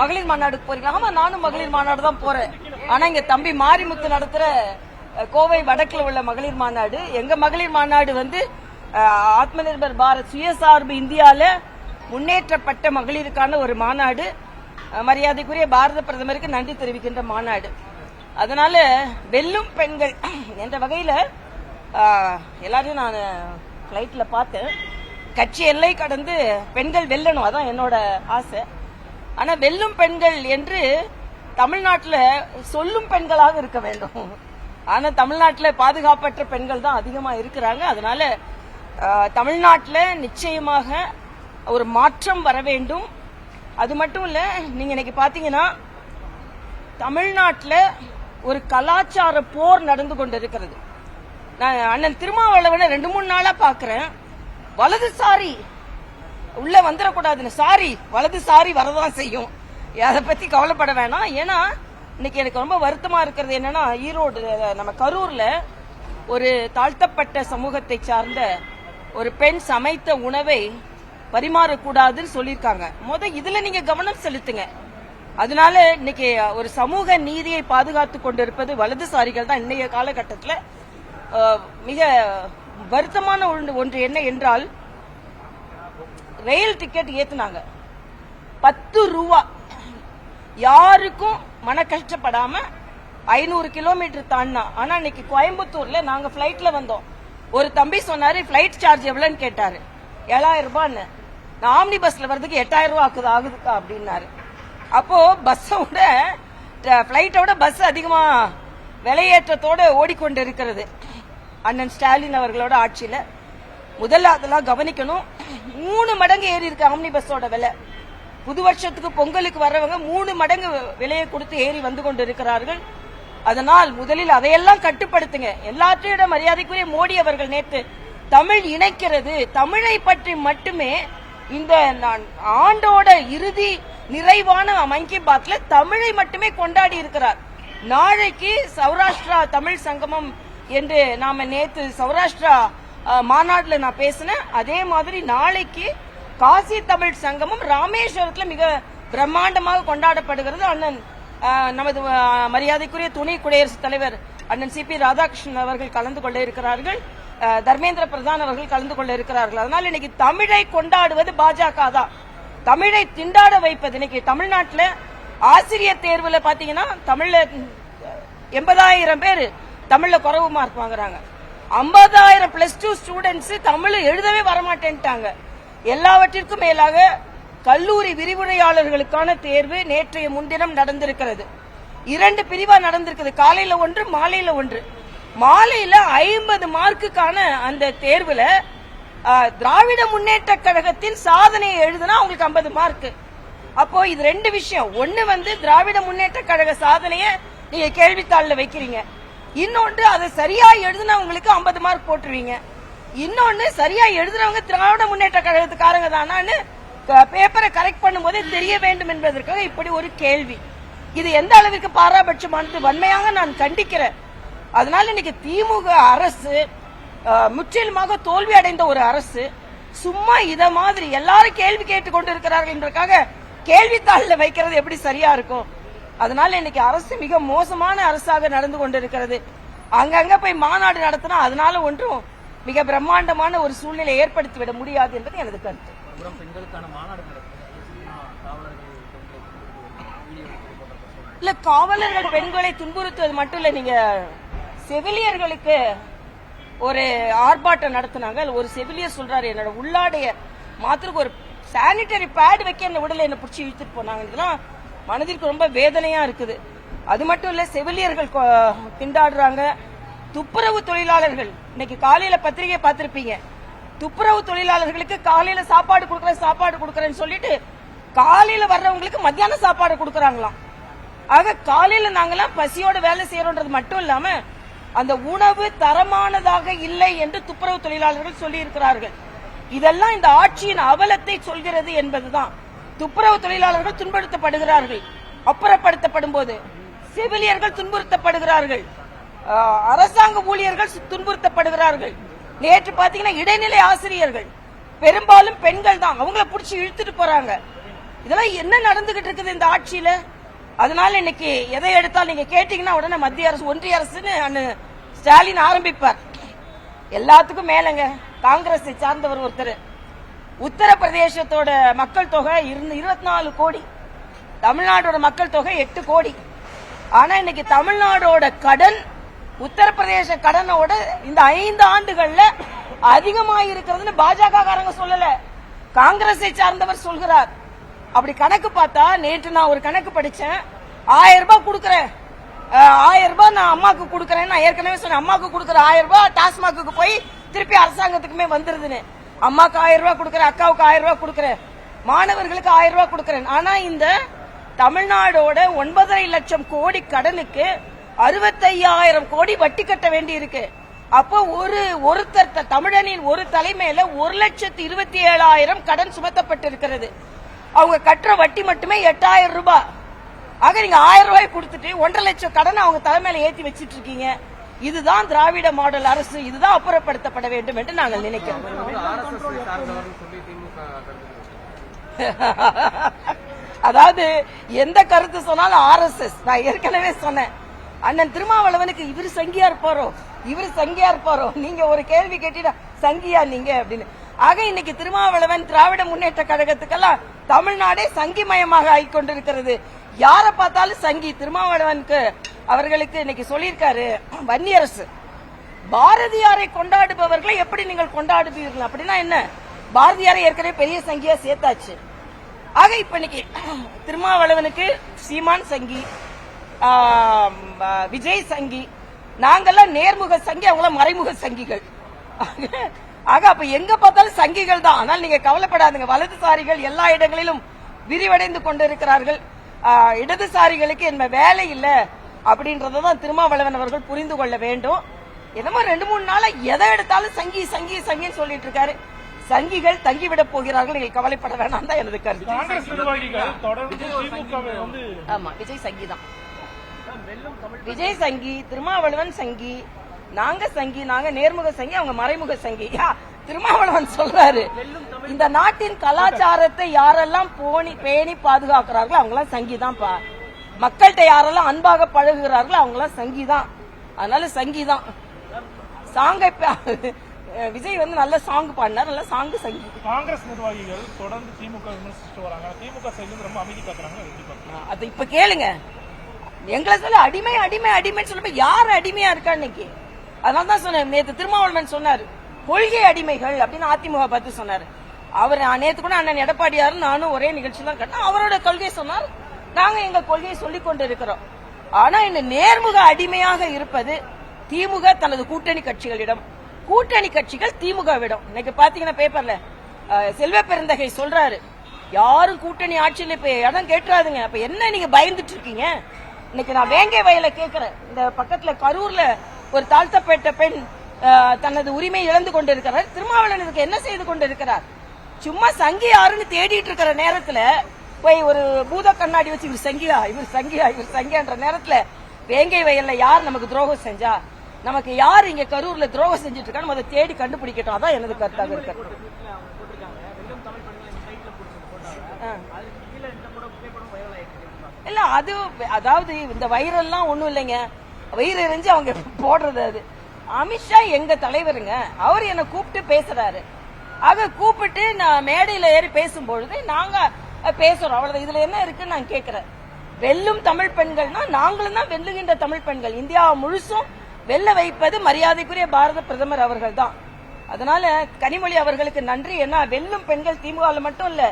மகளிர் மாநாடுக்கு போறீங்க ஆமா நானும் மகளிர் மாநாடு தான் போறேன். ஆனா இங்க தம்பி மாரிமுத்து நடத்துற கோவை வடக்கில் உள்ள மகளிர் மாநாடு. எங்க மகளிர் மாநாடு வந்து ஆத்ம நிர்பர் பாரத் சுயசார்பு இந்தியால முன்னேற்றப்பட்ட மகளிருக்கான ஒரு மாநாடு. மரியாதைக்குரிய பாரத பிரதமருக்கு நன்றி தெரிவிக்கின்ற மாநாடு. அதனால வெல்லும் பெண்கள் என்ற வகையில எல்லாரையும் நான் ஃப்ளைட்டில் பார்த்தேன். கட்சி எல்லை கடந்து பெண்கள் வெல்லணும். அதான் என்னோட ஆசை. ஆனா வெல்லும் பெண்கள் என்று தமிழ்நாட்டில் சொல்லும் பெண்களாக இருக்க வேண்டும். ஆனா தமிழ்நாட்டில் பாதுகாப்பற்ற பெண்கள் தான் அதிகமா இருக்கிறாங்க. அதனால தமிழ்நாட்டில் நிச்சயமாக ஒரு மாற்றம் வர வேண்டும். அது மட்டும் இல்ல நீங்க இன்னைக்கு பாத்தீங்கன்னா தமிழ்நாட்டில் ஒரு கலாச்சார போர் நடந்து கொண்டிருக்கிறது. நான் அண்ணன் திருமாவளவனை ரெண்டு மூணு நாளா பாக்குறேன். வலதுசாரி உள்ள வந்துடக்கூடாதுன்னு சாரி வலது சாரி வரதான் செய்யும். அதை பத்தி கவலைப்பட வேணாம். ஏன்னா இன்னைக்கு எனக்கு ரொம்ப வருத்தமா இருக்கிறது என்னன்னா ஈரோடு நம்ம கரூர்ல ஒரு தாழ்த்தப்பட்ட சமூகத்தை சார்ந்த ஒரு பெண் சமைத்த உணவை பரிமாறக்கூடாதுன்னு சொல்லியிருக்காங்க. முத இதுல நீங்க கவனம் செலுத்துங்க. அதனால இன்னைக்கு ஒரு சமூக நீதியை பாதுகாத்து கொண்டிருப்பது வலதுசாரிகள் தான் இன்றைய காலகட்டத்தில் மிக வருத்தமான ஒன்று என்ன என்றால் ரயில் டிக்கெட் ஏத்துனாங்க. பத்து ரூபா யாருக்கும் மன கஷ்டப்படாம ஐநூறு கிலோமீட்டர் தாண்டினா. ஆனா இன்னைக்கு கோயம்புத்தூர்ல நாங்க பிளைட்ல வந்தோம். ஒரு தம்பி சொன்னாரு பிளைட் சார்ஜ் எவ்வளவுன்னு கேட்டாரு. ஏழாயிரம் ரூபான்னு. நான் ஆம்னி பஸ்ல வர்றதுக்கு எட்டாயிரம் ரூபா ஆகுது ஆகுதுக்கா? அப்படின்னாரு. அப்போ பஸ்ஸோட விட பிளைட்டை பஸ் அதிகமா விலையேற்றத்தோட ஓடிக்கொண்டு இருக்கிறது அண்ணன் ஸ்டாலின் அவர்களோட ஆட்சியில. முதல்ல அதெல்லாம் கவனிக்கணும். மூணு மடங்கு ஏறி இருக்கு ஆம்னி பஸ்ஸோட விலை. புது வருஷத்துக்கு பொங்கலுக்கு வரவங்க மூணு மடங்கு விலையை கொடுத்து ஏறி வந்து கொண்டு இருக்கிறார்கள் அதனால் முதலில் அதையெல்லாம் கட்டுப்படுத்துங்க. எல்லாற்றையும் மரியாதைக்குரிய மோடி அவர்கள் நேற்று தமிழ் இணைக்கிறது. தமிழை பற்றி மட்டுமே இந்த நான் ஆண்டோட இறுதி நிறைவான மன் கி பாத்ல தமிழை மட்டுமே கொண்டாடி இருக்கிறார். நாளைக்கு சௌராஷ்டிரா தமிழ் சங்கமம் என்று நாம நேத்து சௌராஷ்டிரா மாநாட்டில் நான் பேசினேன். அதே மாதிரி நாளைக்கு காசி தமிழ் சங்கமம் ராமேஸ்வரத்தில் மிக பிரம்மாண்டமாக கொண்டாடப்படுகிறது. அண்ணன் நமது மரியாதைக்குரிய துணை குடியரசுத் தலைவர் அண்ணன் சி பி ராதாகிருஷ்ணன் அவர்கள் கலந்து கொள்ள இருக்கிறார்கள். தர்மேந்திர பிரதான் அவர்கள் கலந்து கொள்ள இருக்கிறார்கள். அதனால் இன்னைக்கு தமிழை கொண்டாடுவது பாஜக தான். தமிழை திண்டாட வைப்பது இன்னைக்கு தமிழ்நாட்டில் ஆசிரியர் தேர்வில் பார்த்தீங்கன்னா தமிழில் எண்பதாயிரம் பேர் தமிழில் குறவு மார்க் வாங்குறாங்க. ஐம்பதாயிரம் பிளஸ் டூ ஸ்டூடெண்ட்ஸ் தமிழ் எழுதவே வரமாட்டேன்ட்டாங்க. எல்லாவற்றிற்கும் மேலாக கல்லூரி விரிவுரையாளர்களுக்கான தேர்வு நேற்றைய முன்தினம் நடந்திருக்கிறது. இரண்டு பிரிவா நடந்திருக்குது காலையில ஒன்று மாலையில ஒன்று. மாலையில ஐம்பது மார்க்குக்கான அந்த தேர்வுல திராவிட முன்னேற்ற கழகத்தின் சாதனையை எழுதுனா அவங்களுக்கு ஐம்பது மார்க் அப்போ இது ரெண்டு விஷயம். ஒன்னு வந்து திராவிட முன்னேற்ற கழக சாதனைய நீங்க கேள்வித்தாளில் வைக்கிறீங்க. இன்னொன்று அதை சரியா எழுதினவங்களுக்கு ஐம்பது மார்க் போட்டுருவீங்க. இன்னொன்று சரியா எழுதினவங்க திராவிட முன்னேற்ற கழகத்துக்காரங்க தானான்னு பேப்பரை கரெக்ட் பண்ணும்போதே தெரிய வேண்டும் என்பதற்காக இப்படி ஒரு கேள்வி. இது எந்த அளவிற்கு பாராபட்சமானது? வன்மையாக நான் கண்டிக்கிறேன். அதனால இன்னைக்கு திமுக அரசு முற்றிலுமாக தோல்வி அடைந்த ஒரு அரசு சும்மா இத மாதிரி எல்லாரும் கேள்வி கேட்டுக் கொண்டு இருக்கிறார்கள் என்றக்காக கேள்வித்தாளில் வைக்கிறது எப்படி சரியா இருக்கும்? அதனால இன்னைக்கு அரசு மிக மோசமான அரசாக நடந்து கொண்டிருக்கிறது. அங்கங்க போய் மாநாடு நடத்தினா அதனால ஒன்றும் மிக பிரம்மாண்டமான ஒரு சூழ்நிலை ஏற்படுத்தி விட முடியாது என்பது எனது கருத்து. இல்ல காவலர்கள் பெண்களை துன்புறுத்துவது மட்டும் இல்ல நீங்க செவிலியர்களுக்கு ஒரு ஆர்ப்பாட்டம் நடத்தினாங்க. ஒரு செவிலியர் சொல்றாரு என்னோட உள்ளாடைய மாத்திரக்கு ஒரு சானிட்டரி பேட் வைக்க என்ன விடல என்ன பிடிச்சி இழுத்துட்டு போனாங்க. இதெல்லாம் மனதிற்கு ரொம்ப வேதனையா இருக்குது. அது மட்டும் இல்ல செவிலியர்கள் திண்டாடுறாங்க. துப்புரவு தொழிலாளர்கள் இன்னைக்கு காலையில பத்திரிகை பார்த்திருப்பீங்க. துப்புரவு தொழிலாளர்களுக்கு காலையில சாப்பாடு கொடுக்கறேன் சாப்பாடு கொடுக்கறேன்னு சொல்லிட்டு காலையில வர்றவங்களுக்கு மத்தியான சாப்பாடு கொடுக்கறாங்களாம். ஆக காலையில நாங்கெல்லாம் பசியோட வேலை செய்யறோன்றது மட்டும் இல்லாம அந்த உணவு தரமானதாக இல்லை என்று துப்புரவு தொழிலாளர்கள் சொல்லி இருக்கிறார்கள் இதெல்லாம் இந்த ஆட்சியின் அவலத்தை சொல்கிறது என்பதுதான். துப்புரவு தொழிலாளர்கள் துன்புறுத்தப்படுகிறார்கள். அப்புறப்படுத்தப்படும் போது செவிலியர்கள் துன்புறுத்தப்படுகிறார்கள். அரசாங்க ஊழியர்கள் துன்புறுத்தப்படுகிறார்கள். நேற்று பாத்தீங்கன்னா இடைநிலை ஆசிரியர்கள் பெரும்பாலும் பெண்கள் தான். அவங்கள புடிச்சு இழுத்துட்டு போறாங்க. இதெல்லாம் என்ன நடந்துகிட்டு இருக்குது இந்த ஆட்சியில? அதனால இன்னைக்கு எதை எடுத்தால் நீங்க கேட்டீங்கன்னா உடனே மத்திய அரசு ஒன்றிய அரசுன்னு அண்ணு ஸ்டாலின் ஆரம்பிப்பார். எல்லாத்துக்கும் மேலங்க. காங்கிரஸை சார்ந்தவர் ஒருத்தர். உத்தரப்பிரதேசத்தோட மக்கள் தொகை இருபத்தி நாலு கோடி. தமிழ்நாடோட மக்கள் தொகை எட்டு கோடி. ஆனா இன்னைக்கு தமிழ்நாடோட கடன் உத்தரப்பிரதேச கடனோட இந்த ஐந்து ஆண்டுகள்ல அதிகமாக இருக்கிறதுன்னு பாஜக காரங்க சொல்லல. காங்கிரஸை சார்ந்தவர் சொல்கிறார். அப்படி கணக்கு பார்த்தா நேற்று நான் ஒரு கணக்கு படிச்சேன். ஆயிரம் ரூபாய் கொடுக்கறேன். ஆயிரம் ரூபாய் நான் அம்மாக்கு கொடுக்கறேன் நான் ஏற்கனவே சொன்னேன். அம்மாக்கு கொடுக்குற ஆயிரம் ரூபாய் டாஸ்மாக்கு போய் திருப்பி அரசாங்கத்துக்குமே வந்துருதுன்னு. அம்மாக்கு ஆயிரம் ரூபாய் கொடுக்கறேன் அக்காவுக்கு ஆயிரம் ரூபாய் கொடுக்கறேன் மாணவர்களுக்கு ஆயிரம் ரூபாய் கொடுக்கறேன். ஆனா இந்த தமிழ்நாடோட ஒன்பதரை லட்சம் கோடி கடனுக்கு அறுபத்தையாயிரம் கோடி வட்டி கட்ட வேண்டி இருக்கு அப்போ ஒரு ஒருத்தர் த- தமிழனின் ஒரு தலைமையில ஒரு லட்சத்து இருபத்தி ஏழாயிரம் கடன் சுமத்தப்பட்டிருக்கிறது. அவங்க கட்டுற வட்டி மட்டுமே எட்டாயிரம் ரூபாய். ஆக நீங்க ஆயிரம் ரூபாய் கொடுத்துட்டு ஒன்றரை லட்சம் கடனை அவங்க தலைமையில ஏத்தி வச்சிட்டு இருக்கீங்க. இதுதான் திராவிட மாடல் அரசு இதுதான் அப்புறப்படுத்தப்பட வேண்டும் என்று நாங்கள் நினைக்கிறோம். அதாவது எந்த கருத்து சொன்னாலும் ஆர்எஸ்எஸ் நான் ஏற்கனவே சொன்னேன். அண்ணன் திருமாவளவனுக்கு இவரு சங்கியா இருப்பாரோ? இவரு சங்கியா இருப்பாரோ? நீங்க ஒரு கேள்வி கேட்டீங்கன்னா சங்கியா நீங்க அப்படின்னு. ஆக இன்னைக்கு திருமாவளவன் திராவிட முன்னேற்ற கழகத்துக்கெல்லாம் தமிழ்நாடே சங்கிமயமாக ஆகிக்கொண்டிருக்கிறது. யாரை பார்த்தாலும் சங்கி திருமாவளவனுக்கு அவர்களுக்கு இன்னைக்கு சொல்லியிருக்காரு வன்னியரசு பாரதியாரை கொண்டாடுபவர்களை எப்படி நீங்கள் கொண்டாடுவீர்கள்? அப்படின்னா என்ன? பாரதியாரை ஏற்கனவே பெரிய சங்கியா சேர்த்தாச்சு. ஆக இப்ப இன்னைக்கு திருமாவளவனுக்கு சீமான் சங்கி விஜய் சங்கி நாங்கெல்லாம் நேர்முக சங்கி அவங்களாம் மறைமுக சங்கிகள். ஆக- அப்ப எங்க பார்த்தாலும் சங்கிகள் தான். ஆனால் நீங்க கவலைப்படாதுங்க. வலதுசாரிகள் எல்லா இடங்களிலும் விரிவடைந்து கொண்டிருக்கிறார்கள். இடதுசாரிகளுக்கு என்ன வேலை இல்லை. அப்படின்றதான் திருமாவளவன் அவர்கள் புரிந்து கொள்ள வேண்டும். என்னமோ ரெண்டு மூணு நாளா எதை எடுத்தாலும் சங்கி சங்கி சங்கின்னு சொல்லிட்டு இருக்காரு. சங்கிகள் தங்கிவிட போகிறார்கள் நீங்கள் கவலைப்பட வேணாம் தான் எனது கருத்து. காங்கிரஸ் நிர்வாகிகள் தொடர்ந்து திமுகவை வந்து ஆமா விஜய் சங்கி. தான் விஜய் சங்கி திருமாவளவன் சங்கி நாங்க சங்கி நாங்க நேர்முக சங்கி அவங்க மறைமுக சங்கி. யா, திருமாவளவன் சொல்றாரு. இந்த நாட்டின் கலாச்சாரத்தை யாரெல்லாம் போனி பேணி பாதுகாக்கிறார்களோ அவங்க எல்லாம் சங்கி தான் பா மக்கள்கிட்ட யாரெல்லாம் அன்பாக பழகுகிறார்களோ அவங்க எல்லாம் சங்கி தான் அதனால சங்கி தான் சாங்கை விஜய் வந்து நல்ல சாங் பாடினார். நல்ல சாங்கு சங்கி. காங்கிரஸ் நிர்வாகிகள் தொடர்ந்து திமுக விமர்சிச்சுட்டு வராங்க. திமுக சைடுல ரொம்ப அமைதி காக்குறாங்க? அது இப்ப கேளுங்க. எங்களை சொல்ல அடிமை அடிமை அடிமைன்னு சொல்லும்போது யார் அடிமையா இருக்கா இன்னைக்கு? அதனால தான் சொன்னேன். நேத்து திருமாவளவன் சொன்னாரு. கொள்கை அடிமைகள் அப்படின்னு அதிமுக பார்த்து சொன்னாரு. அவர் நேத்து கூட அண்ணன் எடப்பாடியாரும் நானும் ஒரே நிகழ்ச்சி தான் கட்டோம் அவரோட கொள்கை சொன்னார். நாங்க எங்க கொள்கையை சொல்லிக் கொண்டிருக்கிறோம். ஆனா இந்த நேர்முக அடிமையாக இருப்பது திமுக தனது கூட்டணி கட்சிகளிடம். கூட்டணி கட்சிகள் திமுகவிடம். இன்னைக்கு பாத்தீங்கன்னா பேப்பர்ல செல்வ பெருந்தகை சொல்றாரு. யாரும் கூட்டணி ஆட்சியில் இப்ப இடம் கேட்டுறாதுங்க அப்ப என்ன நீங்க பயந்துட்டு இருக்கீங்க? இன்னைக்கு நான் வேங்கை வயல கேக்குறேன் இந்த பக்கத்துல கரூர்ல ஒரு தாழ்த்தப்பட்ட பெண் தனது உரிமை இழந்து கொண்டிருக்கிறார். திருமாவளவன் இதுக்கு என்ன செய்து கொண்டிருக்கிறார்? சும்மா சங்கி யாருன்னு தேடிட்டு இருக்கிற நேரத்துல போய் ஒரு பூத கண்ணாடி வச்சு இவர் சங்கியா இவர் சங்கியா இவர் சங்கியான்ற நேரத்துல வேங்கை வயல்ல யார் நமக்கு துரோகம் செஞ்சா? நமக்கு யார் இங்க கரூர்ல துரோகம் செஞ்சுட்டு இருக்கான்னு அதை தேடி கண்டுபிடிக்கட்டும். அதான் எனது கருத்தாக இருக்கு. இல்ல அது அதாவது இந்த வைரல்லாம் ஒண்ணும் இல்லைங்க. வயிறு எரிஞ்சு அவங்க போடுறது அது. அமித்ஷா எங்க தலைவருங்க? அவர் என்ன கூப்பிட்டு பேசுறாரு. ஆக கூப்பிட்டு நான் மேடையில ஏறி பேசும்பொழுது நாங்க அஹ், பேசுறோம். அவ்வளவு இதுல என்ன இருக்குன்னு நான் கேக்குறேன். வெல்லும் தமிழ் பெண்கள்னா நாங்களும் தான் வெல்லுகின்ற தமிழ் பெண்கள். இந்தியா முழுசும் வெல்ல வைப்பது மரியாதைக்குரிய பாரத பிரதமர் அவர்கள் தான் அதனால கனிமொழி அவர்களுக்கு நன்றி. ஏன்னா வெல்லும் பெண்கள் திமுக மட்டும் இல்ல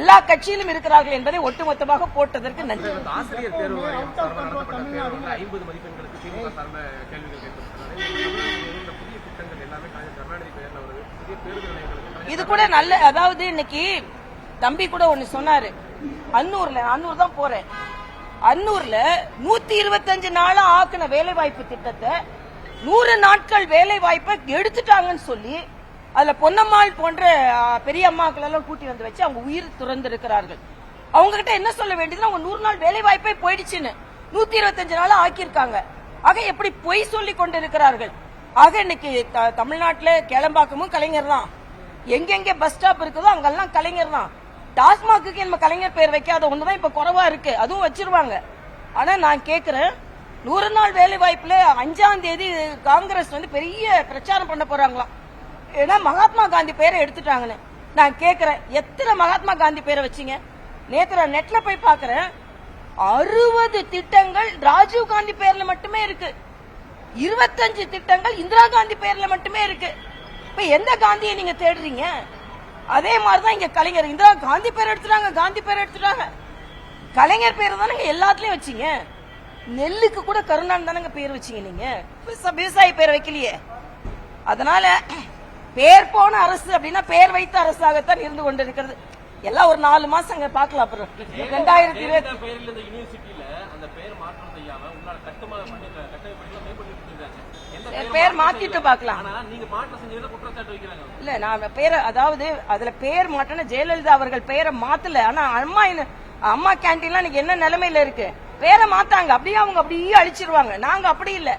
எல்லா கட்சியிலும் இருக்கிறார்கள் என்பதை ஒட்டுமொத்தமாக போட்டதற்கு நன்றி. ஆசிரியர் தேர்வு ஐம்பது மதிப்பெண்களுக்கு திமுக சார்ந்த கேள்விகள் புதிய திட்டங்கள் எல்லாமே கருணாநிதி இது கூட நல்ல அதாவது இன்னைக்கு தம்பி கூட ஒன்று சொன்னாரு. அன்னூர்ல அன்னூர் தான் போறேன். அன்னூர்ல நூத்தி இருபத்தஞ்சு நாளா ஆக்குன வேலை வாய்ப்பு திட்டத்தை நூறு நாட்கள் வேலை வாய்ப்பை எடுத்துட்டாங்கன்னு சொல்லி அதுல பொன்னம்மாள் போன்ற பெரிய அம்மாக்கள் எல்லாம் கூட்டி வந்து வச்சு அவங்க உயிர் துறந்திருக்கிறார்கள். அவங்க கிட்ட என்ன சொல்ல வேண்டியதுன்னா அவங்க நூறு நாள் வேலை வாய்ப்பே போயிடுச்சுன்னு. நூத்தி இருபத்தஞ்சு நாளா ஆக்கியிருக்காங்க. ஆக எப்படி பொய் சொல்லி கொண்டு இருக்கிறார்கள் ஆக இன்னைக்கு த- தமிழ்நாட்டுல கேளம்பாக்கமும் கலைஞர் தான். எங்கெங்க பஸ் ஸ்டாப் இருக்குதோ அங்கெல்லாம் கலைஞர் தான். டாஸ்மாக்கு நம்ம கலைஞர் பேர் வைக்காத ஒண்ணுதான் இப்ப குறவா இருக்கு. அதுவும் வச்சிருவாங்க. ஆனா நான் கேக்குறேன் நூறு நாள் வேலை வாய்ப்புல அஞ்சாம் தேதி காங்கிரஸ் வந்து பெரிய பிரச்சாரம் பண்ண போறாங்களாம். ஏன்னா மகாத்மா காந்தி பேரை எடுத்துட்டாங்கன்னு. நான் கேக்குறேன் எத்தனை மகாத்மா காந்தி பேரை வச்சீங்க? நேற்று நான் நெட்ல போய் பாக்குறேன் அறுபது திட்டங்கள் ராஜீவ் காந்தி பேர்ல மட்டுமே இருக்கு. இருபத்தஞ்சு திட்டங்கள் இந்திரா காந்தி பேர்ல மட்டுமே இருக்கு. இப்ப எந்த காந்தியை நீங்க தேடுறீங்க? அதே மாதிரிதான் இங்க கலைஞர். இந்திரா காந்தி பேர் எடுத்துட்டாங்க காந்தி பேர் எடுத்துட்டாங்க. கலைஞர் பேர் தானங்க எல்லாத்துலயும் வச்சீங்க. நெல்லுக்கு கூட கருணான் தானங்க பேர் வச்சீங்க நீங்க. விவசா- விவசாயி பேர் வைக்கலையே. அதனால பேர் போன அரசு அப்படின்னா பேர் வைத்த அரசாகத்தான் இருந்து கொண்டிருக்கிறது. எல்லாம் ஒரு நாலு மாசம் அங்க பாக்கலாம் அப்புறம் ரெண்டாயிரத்தி இருபத்தி பேர் மாத்திட்டு வைக்கிறாங்க. இல்ல நான் பேரை அதாவது அதுல பேர் மாட்டேன்னு ஜெயலலிதா அவர்கள் பெயரை மாத்தல. ஆனா அம்மா என்ன அம்மா கேண்டீன்லாம் இன்னைக்கு என்ன நிலைமையில இருக்கு? பேரை மாத்தாங்க. அப்படியே அவங்க அப்படியே அழிச்சிருவாங்க. நாங்க அப்படி இல்ல.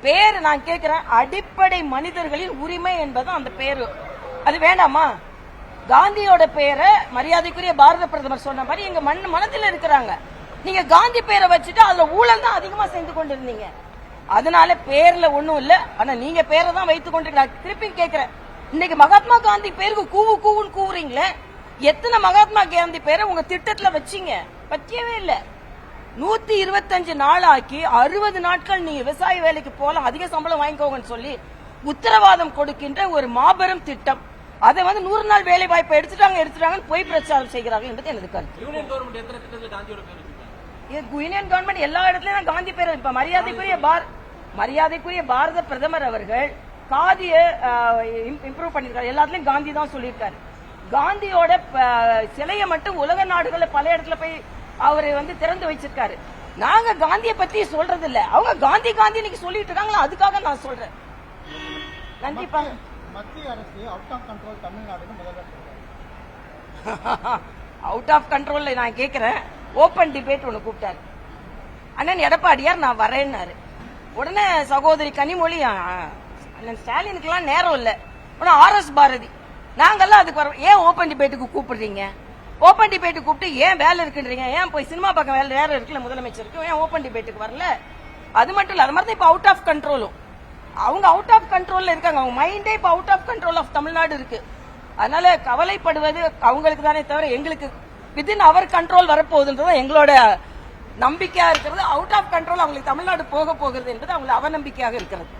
பேர் நான் கேக்குறேன் அடிப்படை மனிதர்களின் உரிமை என்பது அந்த பேரு. அது வேண்டாமா? காந்தியோட பேரை மரியாதைக்குரிய பாரத பிரதமர் சொன்ன மாதிரி எங்க மண் மனதில் இருக்கிறாங்க. நீங்க காந்தி பேரை வச்சுட்டு அதுல ஊழல் தான் அதிகமா செய்து கொண்டிருந்தீங்க. அதனால பேர்ல ஒண்ணும் இல்ல. ஆனா நீங்க பேரை தான் வைத்துக் கொண்டிருக்க திருப்பி கேக்குறேன் இன்னைக்கு மகாத்மா காந்தி பேருக்கு கூவு கூவுன்னு கூவுறீங்களே? எத்தனை மகாத்மா காந்தி பேரை உங்க திட்டத்துல வச்சீங்க? வைக்கவே இல்ல. நூத்தி இருபத்தஞ்சு நாள் ஆக்கி அறுபது நாட்கள் நீங்க விவசாய வேலைக்கு போலாம் அதிக சம்பளம் வாங்கிக்கோங்கன்னு சொல்லி உத்தரவாதம் கொடுக்கின்ற ஒரு மாபெரும் திட்டம். அதை வந்து நூறு நாள் வேலை வாய்ப்பை எடுத்துட்டாங்க எடுத்துட்டாங்கன்னு பொய் பிரச்சாரம் செய்கிறார்கள் என்பது எனது கருத்து. யூனியன் கவர்மெண்ட் எல்லா இடத்துலயும் காந்தி பேர் இப்ப மரியாதைக்குரிய பார் மரியாதைக்குரிய பாரத பிரதமர் அவர்கள் காதிய இம்ப்ரூவ் பண்ணிருக்காரு எல்லாத்துலயும் காந்தி தான் சொல்லியிருக்காரு. காந்தியோட சிலையை மட்டும் உலக நாடுகள்ல பல இடத்துல போய் அவரை வந்து திறந்து வச்சிருக்காரு. நாங்க காந்திய பத்தி சொல்றது இல்ல அவங்க காந்தி காந்தி இன்னைக்கு சொல்லிட்டு இருக்காங்களா? அதுக்காக நான் சொல்றேன். கண்டிப்பாங்க மத்திய அரசு அவுட் ஆஃப் கண்ட்ரோல் தமிழ்நாடுன்னு அவுட் ஆஃப் கண்ட்ரோல்ல நான் கேக்குறேன். ஓபன் டிபேட் ஒன்னு கூப்பிட்டாரு. அண்ணன் எடப்பாடியார் நான் வரேன்னாரு. உடனே சகோதரி கனிமொழி அண்ணன் ஸ்டாலினுக்குலாம் நேரம் இல்லை. உடனே ஆர்எஸ் பாரதி நாங்கெல்லாம் அதுக்கு வரோம் ஏன் ஓப்பன் டிபேட்டுக்கு கூப்பிடுறீங்க? ஓப்பன் டிபேட்டு கூப்பிட்டு ஏன் வேலை இருக்குன்றீங்க? ஏன் போய் சினிமா பக்கம் வேலை வேற இருக்குல்ல முதலமைச்சருக்கு? ஏன் ஓப்பன் டிபேட்டுக்கு வரல? அது மட்டும் இல்ல அது மாதிரி தான் இப்ப அவுட் ஆஃப் கண்ட்ரோலும் அவங்க அவுட் ஆஃப் கண்ட்ரோல்ல இருக்காங்க. அவங்க மைண்டே இப்ப out of control of Tamil Nadu இருக்கு. அதனால கவலைப்படுவது அவங்களுக்கு தானே தவிர எங்களுக்கு வித்தின் அவர் கண்ட்ரோல் வரப்போகுதுன்றது எங்களோட நம்பிக்கையா இருக்கிறது. அவுட் ஆஃப் கண்ட்ரோல் அவங்களுக்கு தமிழ்நாடு போக போகிறது என்பது அவங்களுக்கு அவநம்பிக்கையாக இருக்கிறது.